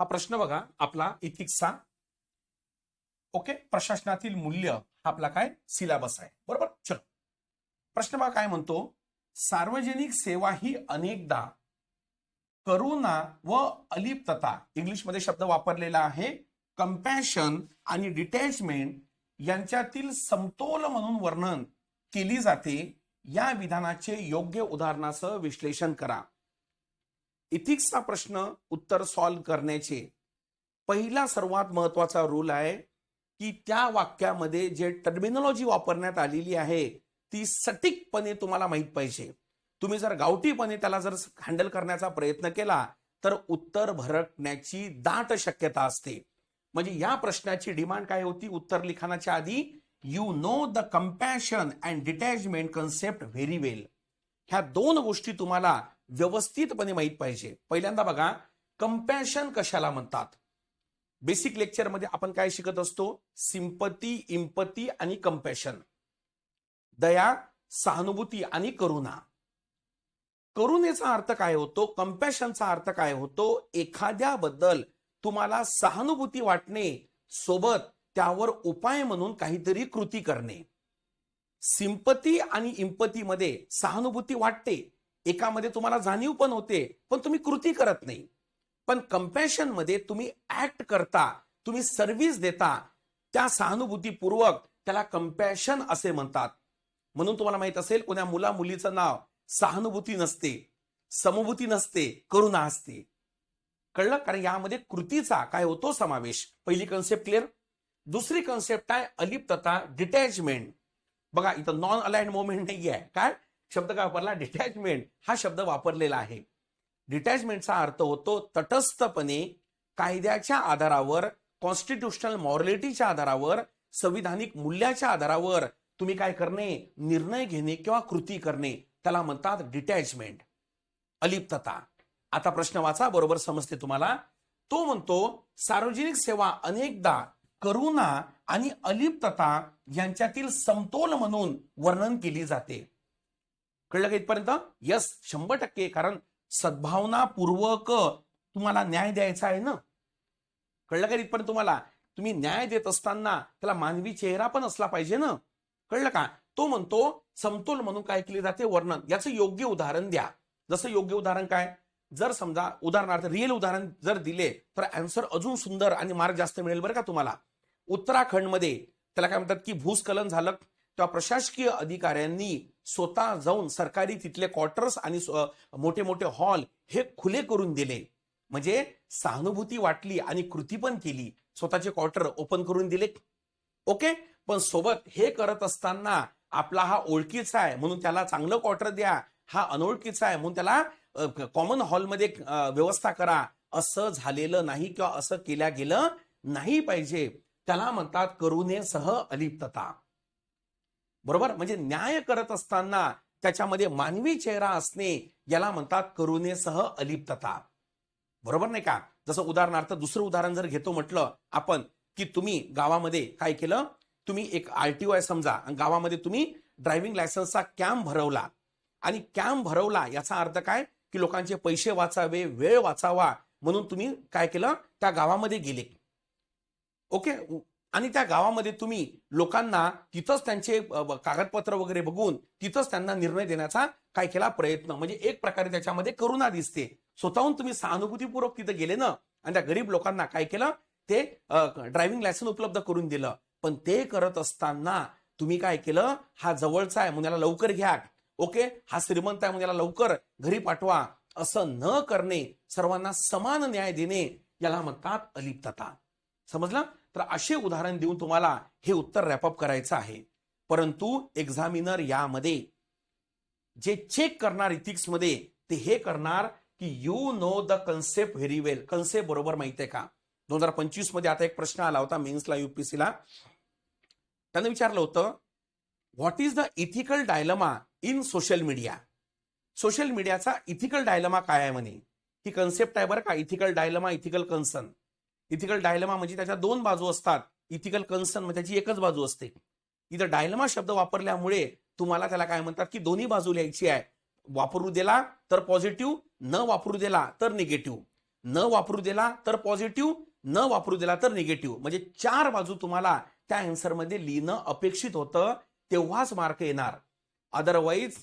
हा प्रश्न बघा आपला इथिक्सचा ओके प्रशासनातील मूल्य हा आपला काय? सिलेबस आहे. बरोबर? चल. प्रश्न बघा काय म्हणतो? सार्वजनिक सेवा ही अनेकदा करुणा व अलिप्तता इंग्लिशमध्ये शब्द वापरलेला आहे कम्पॅशन आणि डिटॅचमेंट यांच्यातील समतोल म्हणून वर्णन केली जाते. या विधानाचे योग्य उदाहरणासह विश्लेषण करा. इथिक्सचा प्रश्न उत्तर सॉल्व करण्याचे. पहिला सर्वात महत्त्वाचा रूल आहे की त्या वाक्यामध्ये जे टर्मिनॉलॉजी वापरण्यात आलेली आहे ती सटीकपणे तुम्हाला माहीत पाहिजे. तुम्ही जर गावठीपणे त्याला जर हँडल करण्याचा प्रयत्न केला तर उत्तर भरकण्याची दाट शक्यता असते. म्हणजे या प्रश्नाची डिमांड काय होती? उत्तर लिखाणाच्या आधी you know the compassion and detachment concept very well ह्या दोन गोष्टी तुम्हाला व्यवस्थितपणे माहीत पाहिजे. पहिल्यांदा बघा कम्पॅशन कशाला म्हणतात? बेसिक लेक्चरमध्ये आपण काय शिकत असतो? सिंपती इम्पती आणि कम्पॅशन दया सहानुभूती आणि करुणा. करुणेचा अर्थ काय होतो? कम्पॅशनचा अर्थ काय होतो? एखाद्याबद्दल तुम्हाला सहानुभूती वाटणे सोबत त्यावर उपाय म्हणून काहीतरी कृती करणे. सिंपती आणि इम्पतीमध्ये सहानुभूती वाटते. एकामध्ये तुम्हाला जाणीव पण होते पण तुम्ही कृती करत नाही. पण कम्पॅशनमध्ये तुम्ही ऍक्ट करता तुम्ही सर्व्हिस देता त्या सहानुभूतीपूर्वक त्याला कम्पॅशन असे म्हणतात. म्हणून तुम्हाला माहीत असेल कोण्या मुला मुलीचं नाव सहानुभूती नसते समभूती नसते करुणा असते. कळलं? कारण यामध्ये कृतीचा काय होतो समावेश? पहिली कन्सेप्ट क्लिअर दुसरी कन्सेप्ट आहे अलिप्तता डिटॅचमेंट बघा इथं नॉन अलाइंड मोमेंट नाही आहे काय? शब्द काय वापरला? डिटॅचमेंट हा शब्द वापरलेला आहे. डिटॅचमेंटचा अर्थ होतो तटस्थपणे कायद्याच्या आधारावर कॉन्स्टिट्युशनल मॉरलिटीच्या आधारावर संविधानिक मूल्याच्या आधारावर तुम्ही काय करणे? निर्णय घेणे किंवा कृती करणे. त्याला म्हणतात डिटॅचमेंट अलिप्तता. आता प्रश्न वाचा बरोबर समजते तुम्हाला? तो म्हणतो सार्वजनिक सेवा अनेकदा करुणा आणि अलिप्तता यांच्यातील समतोल म्हणून वर्णन केली जाते. कळलं का इथपर्यंत? यस शंभर टक्के. कारण सद्भावनापूर्वक तुम्हाला न्याय द्यायचा आहे ना? कळलं का इथपर्यंत तुम्हाला? तुम्ही न्याय देत असताना त्याला मानवी चेहरा पण असला पाहिजे ना? कळलं का? तो म्हणतो समतोल म्हणून काय केले जाते? वर्णन. याचं योग्य उदाहरण द्या. जसं योग्य उदाहरण काय? जर समजा उदाहरणार्थ रिअल उदाहरण जर दिले तर अँसर अजून सुंदर आणि मार्क जास्त मिळेल बरं का तुम्हाला. उत्तराखंडमध्ये त्याला काय म्हणतात की भूस्खलन झालं. तेव्हा प्रशासकीय अधिकाऱ्यांनी स्वतः जाऊन सरकारी तिथले क्वार्टर्स आणि मोठे मोठे हॉल हे खुले करून दिले. म्हणजे सहानुभूती वाटली आणि कृती पण केली. स्वतःचे क्वार्टर ओपन करून दिले. ओके पण सोबत हे करत असताना आपला हा ओळखीचा आहे म्हणून त्याला चांगलं क्वार्टर द्या. हा अनोळखीचा आहे म्हणून त्याला कॉमन हॉलमध्ये व्यवस्था करा. असं झालेलं नाही किंवा असं केल्या गेलं नाही पाहिजे. त्याला म्हणतात करुणे सह अलिप्तता. बरोबर? म्हणजे न्याय करत असताना त्याच्यामध्ये मानवी चेहरा असणे याला म्हणतात करुणेसह अलिप्तता. बरोबर नाही का? जसं उदाहरणार्थ दुसरं उदाहरण जर घेतो म्हटलं आपण की तुम्ही गावामध्ये काय केलं? तुम्ही एक आरटीओ आहे समजा गावामध्ये तुम्ही ड्रायव्हिंग लायसन्सचा कॅम्प भरवला. आणि कॅम्प भरवला याचा अर्थ काय? की लोकांचे पैसे वाचावे वेळ वाचावा म्हणून तुम्ही काय केलं? त्या गावामध्ये गेले. ओके? आणि त्या गावामध्ये तुम्ही लोकांना तिथंच त्यांचे कागदपत्र वगैरे बघून तिथंच त्यांना निर्णय देण्याचा काय केला प्रयत्न. म्हणजे एक प्रकारे त्याच्यामध्ये करुणा दिसते. स्वतःहून तुम्ही सहानुभूतीपूर्वक तिथं गेले ना आणि त्या गरीब लोकांना काय केलं? ते ड्रायव्हिंग लायसन उपलब्ध करून दिलं. पण ते करत असताना तुम्ही काय केलं? हा जवळचा आहे म्हणून याला लवकर घ्या. ओके? हा श्रीमंत आहे म्हणून याला लवकर घरी पाठवा. असं न करणे सर्वांना समान न्याय देणे याला म्हणतात अलिप्तता. समजलं? तर असे उदाहरण देऊन तुम्हाला हे उत्तर रॅपअप करायचं आहे. परंतु एक्झामिनर यामध्ये जे चेक करणार इथिक्समध्ये ते हे करणार की you know the concept very well concept बरोबर माहिती आहे का? दोन हजार पंचवीसमध्ये आता एक प्रश्न आला होता मेन्सला युपीसीला त्यांनी विचारलं होतं what is the ethical dilemma in social media social मीडियाचा इथिकल डायलमा काय आहे म्हणे? ही कन्सेप्ट आहे बरं का? Ethical dilemma ethical concern ethical dilemma म्हणजे त्याच्या दोन बाजू असतात. इथिकल कन्सर्न म्हणजे त्याची एकच बाजू असते. इथं डायलमा शब्द वापरल्यामुळे तुम्हाला त्याला काय म्हणतात की दोन्ही बाजू लिहायची आहे. वापरू दिला तर पॉझिटिव्ह न वापरू दिला तर निगेटिव्ह. न वापरू दिला तर पॉझिटिव्ह न वापरू दिला तर निगेटिव्ह. म्हणजे चार बाजू तुम्हाला त्या आन्सरमध्ये लिहिणं अपेक्षित होतं तेव्हाच मार्क येणार. अदरवाईज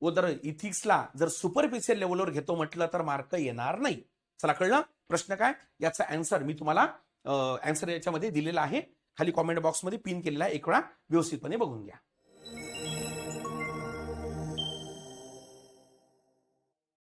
उदर इथिक्सला जर सुपरफिशियल लेवलवर घेतो म्हटलं तर मार्क येणार नाही. चला कळलं? प्रश्न काय? याचा अँसर मी तुम्हाला अँसर याच्यामध्ये दिलेला आहे. खाली कॉमेंट बॉक्समध्ये पिन केलेला आहे. एक वेळा व्यवस्थितपणे बघून घ्या.